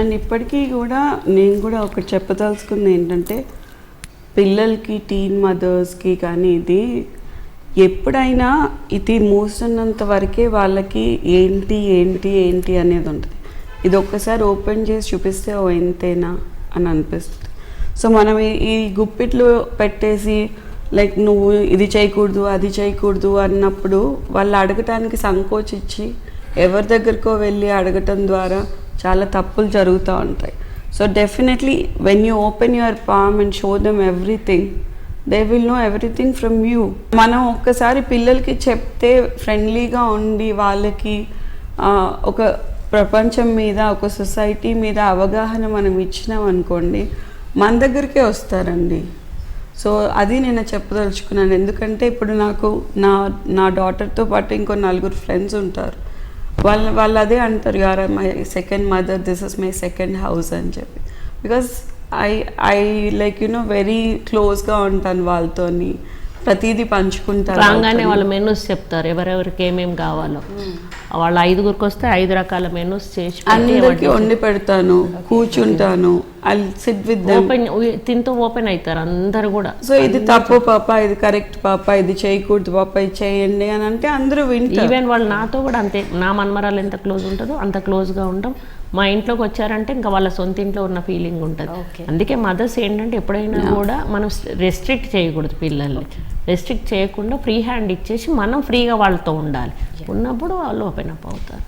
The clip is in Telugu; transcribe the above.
అండ్ ఇప్పటికీ కూడా నేను కూడా ఒకటి చెప్పదలుచుకుంది ఏంటంటే పిల్లలకి టీన్ మదర్స్కి కానీ ఇది ఎప్పుడైనా ఇది మూసినంత వరకే వాళ్ళకి ఏంటి ఏంటి ఏంటి అనేది ఉంటుంది. ఇది ఒక్కసారి ఓపెన్ చేసి చూపిస్తే ఓ ఎంతేనా అని అనిపిస్తుంది. సో మనం ఈ- ఈ గుప్పిట్లు పెట్టేసి లైక్ నువ్వు ఇది చేయకూడదు అది చేయకూడదు అన్నప్పుడు వాళ్ళు అడగటానికి సంకోచించి ఎవరి దగ్గరకో వెళ్ళి అడగటం ద్వారా చాలా తప్పులు జరుగుతూ ఉంటాయి. So definitely when you open your palm and show them everything they will know everything from you మనం ఒక్కసారి పిల్లలకి చెప్తే ఫ్రెండ్లీగా ఉండి వాళ్ళకి ఒక ప్రపంచం మీద ఒక సొసైటీ మీద అవగాహన మనం ఇచ్చినాం అనుకోండి మన దగ్గరికే వస్తారండి. సో అది నేను చెప్పదలుచుకున్నాను. ఎందుకంటే ఇప్పుడు నాకు నా నా డాటర్తో పాటు ఇంకో నలుగురు ఫ్రెండ్స్ ఉంటారు. వాళ్ళు వాళ్ళు అదే అంటారు యార్ my second mother this is my second house అని చెప్పి. Because I I like you know very క్లోజ్గా ఉంటాను వాళ్ళతోని. ప్రతిదీ పంచుకుంటాను రాగానే. వాళ్ళ మెనూస్ చెప్తారు ఎవరెవరికి ఏమేమి కావాలో. వాళ్ళ ఐదుగురికి వస్తే ఐదు రకాల మెనూస్ చేసి అందరికీ వండి పెడతాను కూర్చుంటాను సిట్ విత్ ఓపెన్ తింటూ ఓపెన్ అవుతారు అందరు కూడా. సో ఇది తప్పు పాప ఇది కరెక్ట్ పాప ఇది చేయకూడదు పాప ఇది చేయండి అని అంటే అందరూ వింటారు. ఈవెన్ వాళ్ళు నాతో కూడా అంతే నా మన్మరాలు ఎంత క్లోజ్ ఉంటుందో అంత క్లోజ్గా ఉంటాం. మా ఇంట్లోకి వచ్చారంటే ఇంకా వాళ్ళ సొంత ఇంట్లో ఉన్న ఫీలింగ్ ఉంటుంది. అందుకే మదర్స్ ఏంటంటే ఎప్పుడైనా కూడా మనం రెస్ట్రిక్ట్ చేయకూడదు పిల్లల్ని. రెస్ట్రిక్ట్ చేయకుండా ఫ్రీ హ్యాండ్ ఇచ్చేసి మనం ఫ్రీగా వాళ్ళతో ఉండాలి. ఉన్నప్పుడు వాళ్ళు ఓపెన్ అప్ అవుతారు.